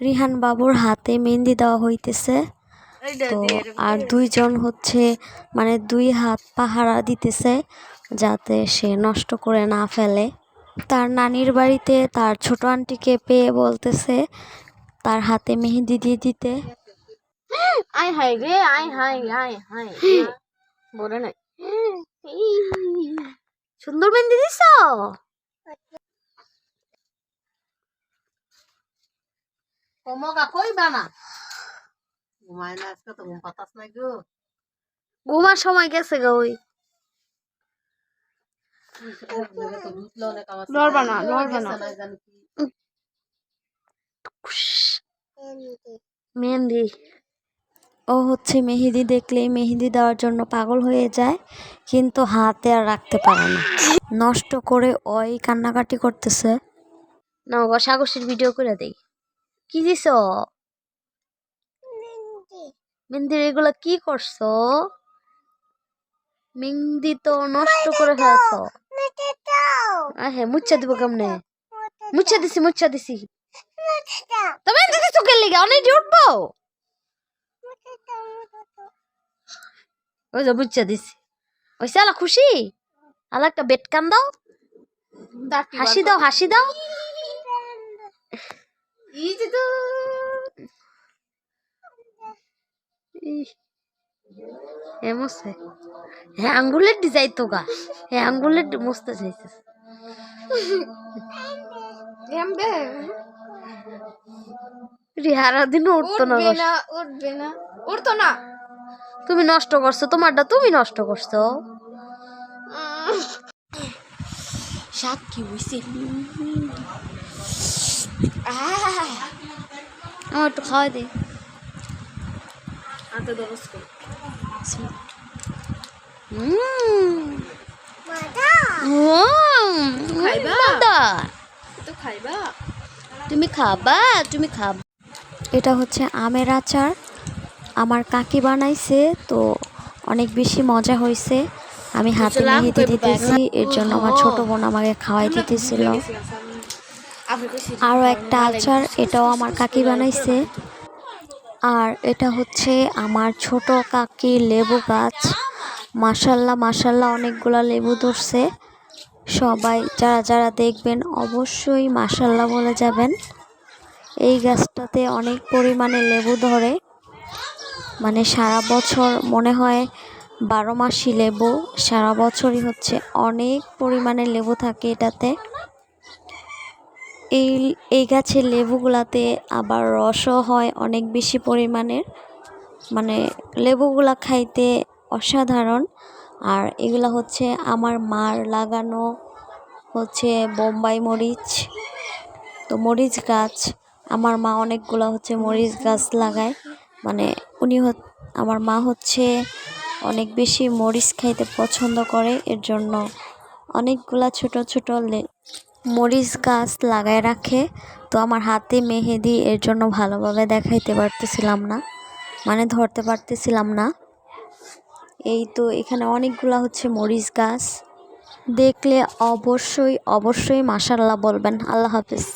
রিহান বাবুর হাতে মেহেন্দি দেওয়া হইতেছে। তো আর দুইজন হচ্ছে মানে দুই হাত পাহারা দিতেছে যাতে সে নষ্ট করে না ফেলে। তার নানির বাড়িতে তার ছোট আন্টিকে পেয়ে বলতেছে তার হাতে মেহেন্দি দিয়ে দিতে। রে হায় আয় হায়। বলে নাই। সুন্দর মেহেন্দি দিছ? কমকা কইবা না ঘুমায় না আজকে তো ঘুম পাতাস নাই গো ঘুমার সময় গেছে গো ওই লড়বা না, লড়বা না। মেহেন্দি ও হচ্ছে মেহেদি দেখলেই মেহেদি দেওয়ার জন্য পাগল হয়ে যায় কিন্তু হাতে আর রাখতে পারে না। নষ্ট করে ওই কান্নাকাটি করতেছে। না ঘষাঘষির ভিডিও করে দেই। কি দিছ মেহেন্দির এগুলা কি করছ? মেহেন্দি তো নষ্ট করে ফেলছো। হ্যাঁ মুচ্ছা দিব কেমনে? মুচ্ছা দিছি মুচ্ছা দিছি। তবে দিদি চোখের লিগে অনেক উঠবো। ওই যে মুচ্ছা দিছি। ওই আলা খুশি? আলা একটা বেট কান দাও হাসি দাও। হাসি দাও। এমসে হ্যাঁ আঙ্গুলের ডিজাইন তো গা হ্যাঁ আঙ্গুলের মস্ত চাইছে রিহারা দিন উঠতো না উঠবে না উঠতো না তুমি নষ্ট করছ তোমারটা তুমি নষ্ট করছ। সাত কি হইছে। আমার একটু খাওয়াই দে। তুমি খাবা তুমি খাবা। এটা হচ্ছে আমের আচার। আমার কাকি বানাইছে তো অনেক বেশি মজা হয়েছে আমি হাতে মেহেদি দিতেছি এর জন্য আমার ছোট বোন আমাকে খাওয়াই দিতেছিল। আরও একটা আচার, এটাও আমার কাকি বানাইছে। আর এটা হচ্ছে আমার ছোট কাকির লেবু গাছ। মাসাল্লাহ মাসাল্লাহ অনেকগুলা লেবু ধরছে। সবাই যারা যারা দেখবেন অবশ্যই মাসাল্লাহ বলে যাবেন। এই গাছটাতে অনেক পরিমাণে লেবু ধরে। মানে সারা বছর মনে হয় বারো মাসই লেবু, সারা বছরই হচ্ছে অনেক পরিমাণে লেবু থাকে এটাতে। এই এই গাছের লেবুগুলাতে আবার রসও হয় অনেক বেশি পরিমাণের। মানে লেবুগুলা খাইতে অসাধারণ। আর এগুলা হচ্ছে আমার মার লাগানো হচ্ছে বোম্বাই মরিচ। তো মরিচ গাছ, আমার মা অনেকগুলো হচ্ছে মরিচ গাছ লাগায়। মানে উনি আমার মা হচ্ছে অনেক বেশি মরিচ খাইতে পছন্দ করে। এর জন্য অনেকগুলা ছোট ছোট মরিচ গাছ লাগায় রাখে। তো আমার হাতে মেহেদি এর জন্য ভালোভাবে দেখাইতে পারতেছিলাম না। মানে ধরতে পারতেছিলাম না। এই তো এখানে অনেকগুলা হচ্ছে মরিচ গাছ। দেখলে অবশ্যই অবশ্যই মাসাল্লাহ বলবেন। আল্লাহ হাফিজ।